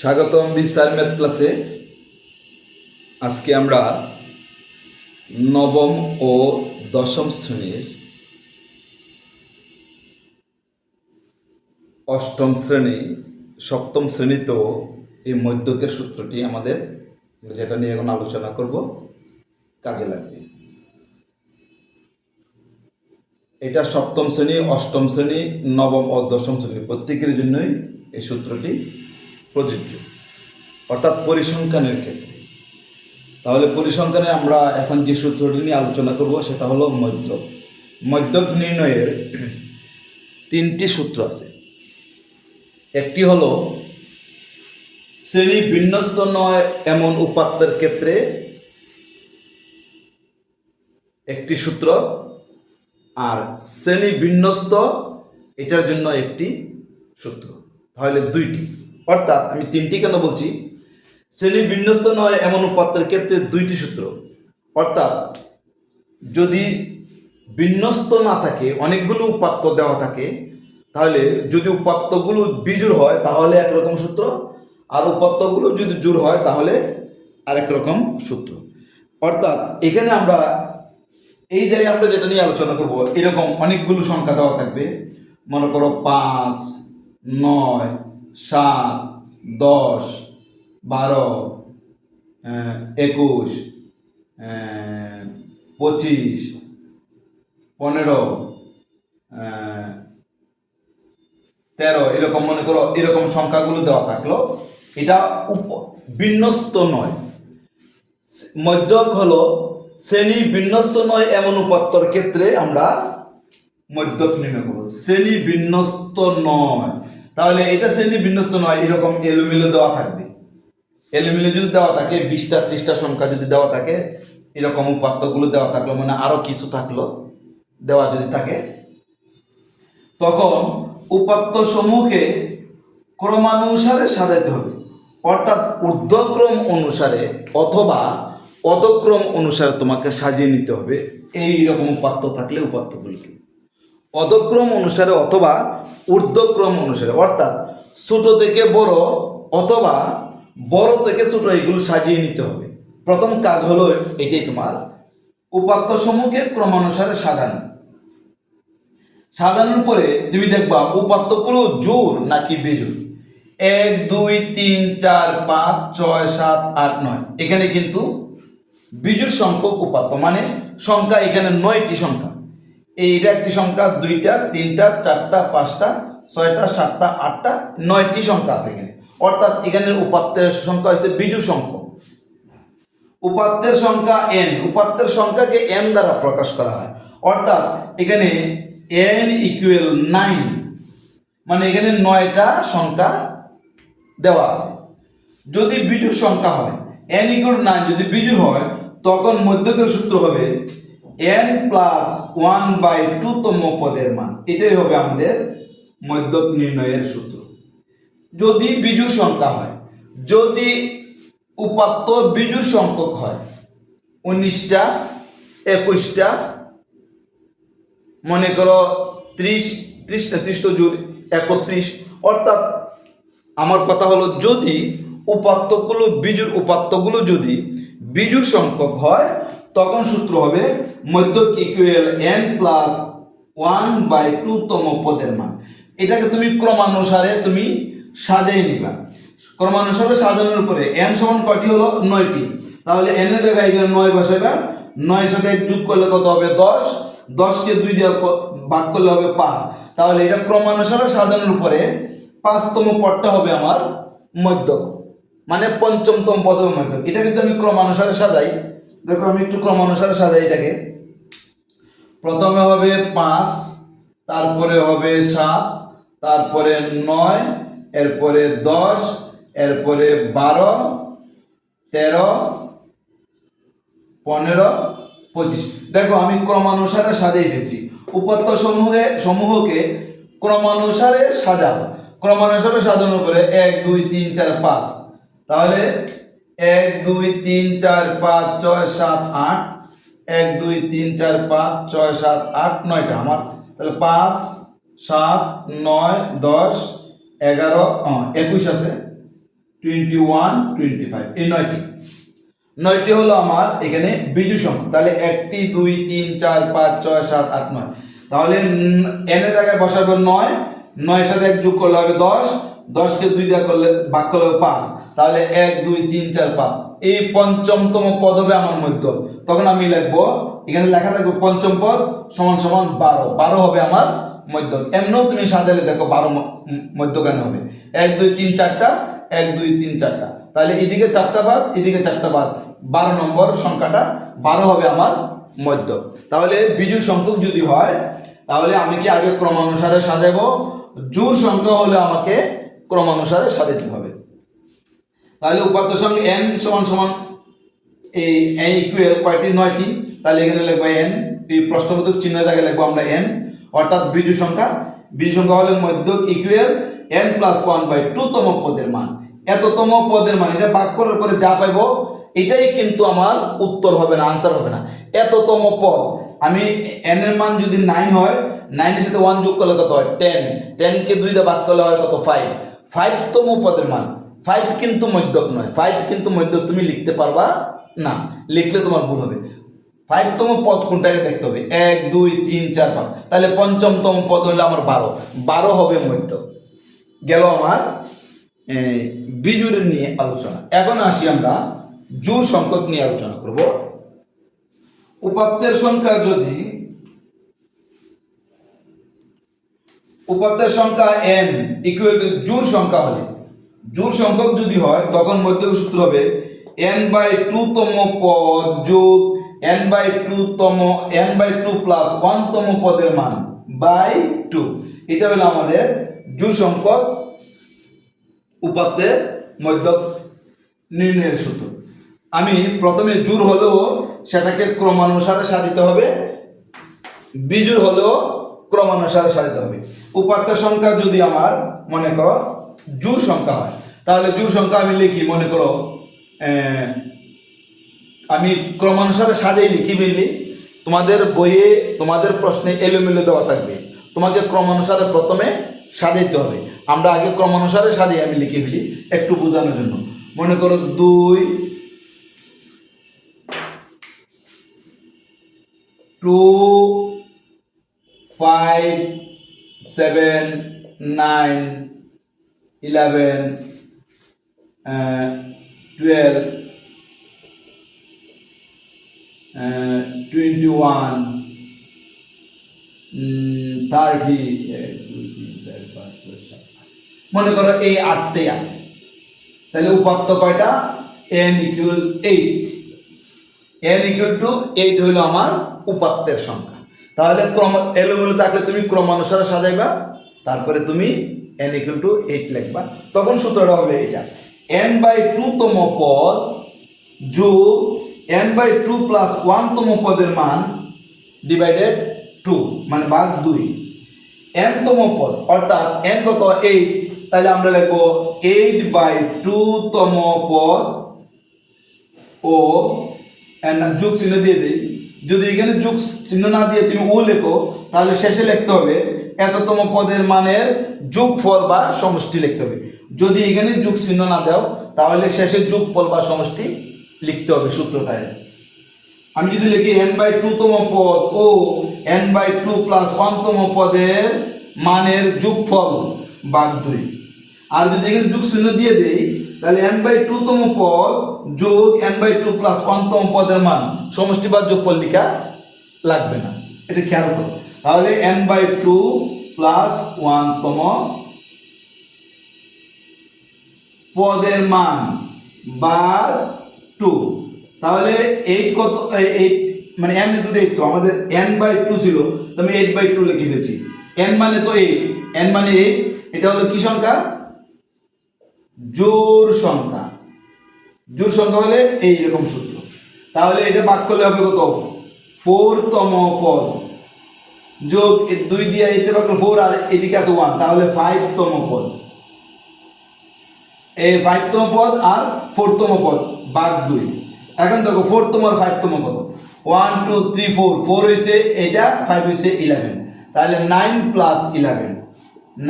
স্বাগতম বিচার ম্যাথ ক্লাসে। আজকে আমরা নবম ও দশম শ্রেণির অষ্টম শ্রেণি, সপ্তম শ্রেণীতেও এই মধ্যকের সূত্রটি আমাদের, যেটা নিয়ে এখন আলোচনা করব, কাজে লাগবে। এটা সপ্তম শ্রেণি, অষ্টম শ্রেণি, নবম ও দশম শ্রেণি প্রত্যেকের জন্যই এই সূত্রটি প্রযোজ্য। অর্থাৎ পরিসংখ্যানের ক্ষেত্রে। তাহলে পরিসংখ্যানে আমরা এখন যে সূত্রটি নিয়ে আলোচনা করব, সেটা হলো মধ্যক। মধ্যক নির্ণয়ের তিনটি সূত্র আছে। একটি হলো, শ্রেণি বিন্যস্ত নয় এমন উপাত্তের ক্ষেত্রে। একটি সূত্র, আর শ্রেণি বিন্যস্ত, এটার জন্য একটি সূত্র। তাহলে দুইটি। অর্থাৎ আমি তিনটি কেন বলছি? শ্রেণি বিন্যস্ত নয় এমন উপাত্তের ক্ষেত্রে দুইটি সূত্র। অর্থাৎ যদি বিন্যস্ত না থাকে, অনেকগুলো উপাত্ত দেওয়া থাকে, তাহলে যদি উপাত্তগুলো বিজুর হয়, তাহলে একরকম সূত্র। আর উপাত্তগুলো যদি জোর হয়, তাহলে আরেক রকম সূত্র। অর্থাৎ এখানে আমরা এই জায়গায় আমরা যেটা নিয়ে আলোচনা করব, এরকম অনেকগুলো সংখ্যা দেওয়া থাকবে। মনে করো পাঁচ, নয় সাত, দশ, বারো একুশ পঁচিশ, পনেরো তেরো, এরকম মনে করো, এরকম সংখ্যাগুলো দেওয়া থাকল। এটা উপ, বিন্যস্ত নয়। মধ্যক হলো শ্রেণি বিন্যস্ত নয় এমন উপাত্তর ক্ষেত্রে আমরা মধ্যক নির্ণয় করব। শ্রেণি বিন্যস্ত নয়। তাহলে এটা শ্রেণি বিন্যস্ত নয়, এরকম এলোমেলো দেওয়া থাকবে। এলোমেলো যদি দেওয়া থাকে, বিশটা, ত্রিশটা সংখ্যা যদি দেওয়া থাকে, এরকম উপাত্তগুলো দেওয়া থাকল মানে আরও কিছু থাকল, দেওয়া যদি থাকে, তখন উপাত্ত সমূহকে ক্রমানুসারে সাজাতে হবে। অর্থাৎ ঊর্ধ্বক্রম অনুসারে অথবা অধক্রম অনুসারে তোমাকে সাজিয়ে নিতে হবে। এই রকম উপাত্ত থাকলে উপাত্তগুলিকে। অধক্রম অনুসারে অথবা ঊর্ধ্বক্রম অনুসারে, অর্থাৎ ছোট থেকে বড় অথবা বড় থেকে ছোট এগুলো সাজিয়ে নিতে হবে। প্রথম কাজ হলো এটাই তোমার, উপাত্ত সমূহকে ক্রমানুসারে সাজানো। সাজানোর পরে তুমি দেখবা উপাত্তগুলো জোর নাকি বেজোর এক, দুই, তিন, চার, পাঁচ, ছয়, সাত, আট, নয়। এখানে কিন্তু বিজুর সংখ্যক উপাত্ত মানে সংখ্যা এখানে নয়টি সংখ্যা। এইটা একটি সংখ্যা, দুইটা, তিনটা, চারটা, পাঁচটা, ছয়টা, সাতটা, আটটা, নয়টি সংখ্যা আছে এখানে। অর্থাৎ এখানে উপাত্তের সংখ্যা হচ্ছে বিজুর সংখ্যা। উপাত্তের সংখ্যা এন উপাত্তের সংখ্যাকে এন দ্বারা প্রকাশ করা হয়। অর্থাৎ এখানে এন ইকুয়েল নাইন মানে এখানে নয়টা সংখ্যা দেওয়া আছে। যদি বিজুর সংখ্যা হয় এন ইকুয়াল নাইন যদি বিজুর হয়, তখন মধ্যকের সূত্র হবে N plus one by two তম পদের মান। এটাই হবে আমাদের মধ্যক নির্ণয়ের সূত্র। যদি বিজুর সংখ্যা হয়, যদি উপাত্ত বিজুর সংখ্যক হয়, উনিশটা, একুশটা, মনে করো ত্রিশ ত্রিশ ত্রিশ তো জুর একত্রিশ। অর্থাৎ আমার কথা হলো যদি উপাত্তগুলো বিজুর উপাত্তগুলো যদি বিজুর সংখ্যক হয় তখন সূত্র হবে মধ্যক equal N plus one by two তম পদের মান। এটাকে তুমি ক্রমানুসারে তুমি সাজাই নিবা। ক্রমানুসারে সাজানোর পরে এন সমান কয়টি হলো? নয়টি। তাহলে এন জায়গায় এখানে নয় বসাবে নয় সাথে যোগ করলে কত হবে? দশ। দশকে দুই দিয়ে ভাগ করলে হবে পাঁচ। তাহলে এটা ক্রমানুসারে সাজানোর পরে পাঁচতম পদটা হবে আমার মধ্যক। মানে পঞ্চমতম পদ মধ্যক। এটা কিন্তু আমি ক্রমানুসারে সাজাই দেখো, আমি একটু ক্রমানুসারে সাজাই এটাকে। প্রথমে হবে পাঁচ, তারপরে হবে সাত, তারপরে নয়, এরপরে দশ, এরপরে বারো, তেরো, পনেরো, পঁচিশ। দেখো, আমি ক্রমানুসারে সাজাই ফেলছি। উপাত্ত সমূহে সমূহকে ক্রমানুসারে সাজাবো ক্রমানুসারে সাজানোর পরে এক, দুই, তিন, চার, পাঁচ। তাহলে এক, দুই, তিন, চার, পাঁচ, ছয়, সাত, আট। এক, দুই, তিন, চার, পাঁচ, ছয়, সাত, আট, নয়টা। আমার তাহলে পাঁচ, সাত, নয়, দশ, এগারো একুশ আছে। Twenty one, twenty five. এই নয়টি। নয়টি হলো আমার এখানে বিজু সংখ্যা। তাহলে একটি, দুই, তিন, চার, পাঁচ, ছয়, সাত, আট, নয়। তাহলে এন জায়গায় বসাবে নয়। নয়ের সাথে এক যোগ করলে হবে দশ। দশকে দুই দেওয়া করলে ভাগ করলে পাঁচ। তাহলে এক, দুই, তিন, চার, পাঁচ। এই পঞ্চমতম পদ হবে আমার মধ্য। তখন আমি লিখব, এখানে লেখা থাকবে পঞ্চম পদ সমান সমান বারো। বারো হবে আমার মধ্য। এমনও তুমি সাজালে দেখো বারো মধ্যখানে হবে? এক, দুই, তিন, চারটা, এক, দুই, তিন, চারটা। তাহলে এদিকে চারটা বাদ, এদিকে চারটা বাদ। বারো নম্বর সংখ্যাটা বারো হবে আমার মধ্য। তাহলে বিজুর সংখ্যক যদি হয়, তাহলে আমি কি আগে ক্রমানুসারে সাজাবো? জোর সংখ্যা হলে আমাকে ক্রমানুসারে সাজাতে হবে। তাহলে উপাত্ত সঙ্গে এন সমান সমান এই এন ইকুয়াল কয়টি? নয়টি। তাহলে এখানে লিখব এন এই প্রশ্নবোধক চিহ্ন জায়গায় লিখব আমরা এন অর্থাৎ বিজু সংখ্যা। বিজু সংখ্যা হলে মধ্যক equal N plus one by two তম পদের মান। এততম পদের মান, এটা বাক করার পরে যা পাইবো, এটাই কিন্তু আমার উত্তর হবে না আনসার হবে না। এততম পদ, আমি এন এর মান যদি নাইন হয় নাইনের সাথে ওয়ান যোগ করলে কত হয়? টেন টেনকে দুই দিয়ে করলে হয় কত? ফাইভ ফাইভতম পদের মান। ফাইভ কিন্তু মধ্যক নয়। ফাইভ কিন্তু মধ্যক তুমি লিখতে পারবা না। লিখলে তোমার ভুল হবে। ফাইভতম পদ কোনটা এটা দেখতে হবে? এক, দুই, তিন, চার, পাঁচ। তাহলে পঞ্চমতম পদ হলো আমার বারো। বারো হবে মধ্যক। গেল আমার বিজুরের নিয়ে আলোচনা। এখন আসি আমরা জোর সংখ্যক নিয়ে আলোচনা করব। উপাত্তের সংখ্যা যদি উপাত্তের সংখ্যা এন ইকুয়াল টু জোর সংখ্যা হলে। জোর সংখ্যক যদি হয়, তখন মধ্য সূত্র হবে এন বাই টু তম পদ যোগ এন বাই টু তম N by two plus one তম পদের মান বাই টু এটা হলো আমাদের জোর সংখ্যক উপাত্তের মধ্য নির্ণয়ের সূত্র। আমি প্রথমে জোর হলেও সেটাকে ক্রমানুসারে সাজিতে হবে বিজুর হলেও ক্রমানুসারে সাজাতে হবে। উপাত্ত সংখ্যা যদি আমার, মনে করো, জোর সংখ্যা হয়, তাহলে জোর সংখ্যা আমি লিখি, মনে করো আমি ক্রমানুসারে সাজাই লিখি বুঝলি তোমাদের বইয়ে তোমাদের প্রশ্নে এলোমেলো দেওয়া থাকবে। তোমাকে ক্রমানুসারে প্রথমে সাজাইতে হবে। আমরা আগে ক্রমানুসারে সাজিয়ে আমি লিখে ফেলি, একটু বোঝানোর জন্য। মনে করো দুই two five seven nine eleven twelve twenty one thirty এক দুই তিন চার পাঁচ ছয় সাত আট। মনে করো এই আটটাই আছে। তাহলে উপাত্ত কয়টা? N equal eight n equal two eight হইল আমার উপাত্তের সংখ্যা। তাহলে ক্রম, এলোমেলো থাকলে তুমি ক্রমানুসারে সাজাইবা, তারপরে তুমি এন ইকুয়াল টু এইট লিখবা। তখন সূত্রটা হবে এটা। এন বাই টু তম পদ যোগ n by two plus one তম পদের মান ডিভাইডেড টু মানে ভাগ দুই। এন তম পদ, অর্থাৎ এন কত? এইট তাহলে আমরা লিখব এইট বাই টু তম পদ ও যোগ চিহ্ন দিয়ে দিই। যদি এখানে যোগ চিহ্ন না দিয়ে তুমি ও লেখো, তাহলে শেষে লিখতে হবে এততম পদের মানের যোগফল বা সমষ্টি লিখতে হবে। যদি এখানে যোগ চিহ্ন না দাও, তাহলে শেষে যোগফল বা সমষ্টি লিখতে হবে সূত্রটায়। আমি যদি লিখি এন বাই টু তম পদ ও n by two plus one তম পদের মানের যোগফল বাঘ দুই আর যদি এখানে যোগ চিহ্ন দিয়ে দেই তাহলে এন বাই টু তম পদ যোগ n by two plus one তম পদের মান সমষ্টি বা যোগফল লিখা লাগবে না। এটা খেয়াল করো। তাহলে n by two plus one তম পদের মান বার টু তাহলে এইট কত এইট মানে এন ইন্টু এইট তো আমাদের এন বাই টু ছিল, তো আমি এইট বাই টু লিখে ফেলছি। এন মানে তো এইট এন মানে এইট এটা হলো কি সংখ্যা? জোর সংখ্যা। জোর সংখ্যা হলে এইরকম সূত্র। তাহলে এটা বাক করলে হবে কত? ফোর তম পদ। যোগ দুই দিয়ে এটা বাক ফোর আর এদিকে আছে ওয়ান তাহলে ফাইভ তম পদ। এই ফাইভতম পদ আর ফোরতম পদ বাঘ দুই। এখন দেখো ফোরতম আর ফাইভতম কত? One two three four four হয়েছে এটা ফাইভ হয়েছে ইলেভেন তাহলে nine plus eleven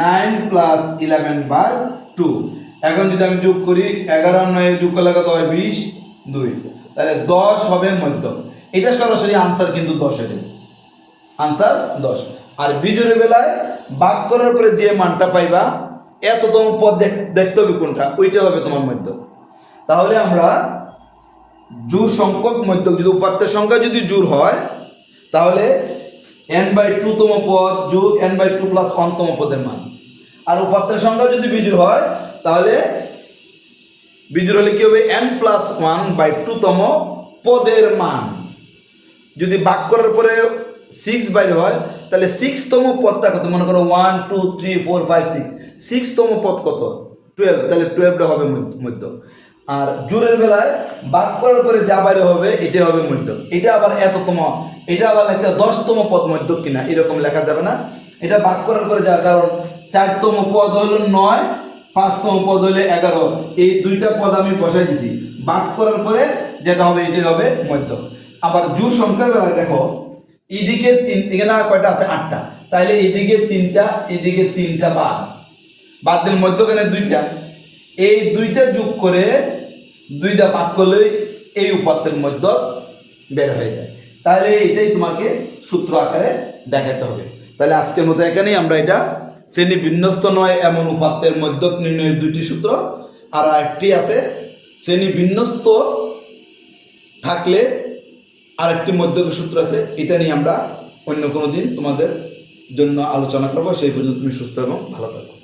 nine plus eleven by two এখন যদি আমি যোগ করি এগারো নয় যোগ করলে কত হয়? বিশ, দুই। তাহলে দশ হবে মধ্যক এটা সরাসরি আনসার কিন্তু দশ হবে আনসার দশ। আর বিজুরের বেলায় বাক করার পরে যে মানটা পাইবা, এততম পদ দেখ- দেখতে হবে কোনটা? ওইটা হবে তোমার মধ্যক তাহলে আমরা জোর সংখ্যক মধ্যক যদি উপাত্তের সংখ্যা যদি জোর হয়, তাহলে এন বাই টু তম পদ যোগ n by two plus one তম পদের মান। আর উপাত্তের সংখ্যা যদি বিজুর হয় তাহলে বিজুর হলে কি হবে? N plus one by two তম পদের মান। যদি বাক করার পরে সিক্স বাইরে হয়, তাহলে সিক্সতম পদটা কত? মনে করো one two three four five six সিক্সতম পদ কত? টুয়েলভ তাহলে টুয়েলভটা হবে মধ্য- মধ্য। আর জোরের বেলায় বাক করার পরে যা বাইরে হবে এটা হবে মধ্য। এটা আবার এততম। এটা আবার একটা দশতম পদ মধ্য কিনা, এরকম লেখা যাবে না। এটা বাক করার পরে যা কারণ চারতম পদ হলো নয় পাঁচতম পদ হলে এগারো। এই দুইটা পদ আমি বসাই দিছি। বাক করার পরে যেটা হবে, এটাই হবে মধ্য। আবার জোর সংখ্যার বেলায় দেখো এদিকে তিন, এখানে কয়টা আছে? আটটা। তাহলে এদিকে তিনটা এদিকে তিনটা বাদ। বাদ দিন মধ্যখানে দুইটা? এই দুইটা যোগ করে দুইটা ভাগ করলেই এই উপাত্তের মধ্য বের হয়ে যায়। তাহলে এটাই তোমাকে সূত্র আকারে দেখাতে হবে। তাহলে আজকের মতো এখানেই আমরা এটা শ্রেণি বিন্যস্ত নয়, এমন উপাত্তের মধ্য নির্ণয়ের দুটি সূত্র। আর একটি আছে, শ্রেণি বিন্যস্ত থাকলে আরেকটি মধ্যক সূত্র আছে, এটা নিয়ে আমরা অন্য কোনো দিন তোমাদের জন্য আলোচনা করব। সেই পর্যন্ত তুমি সুস্থ এবং ভালো থাকো।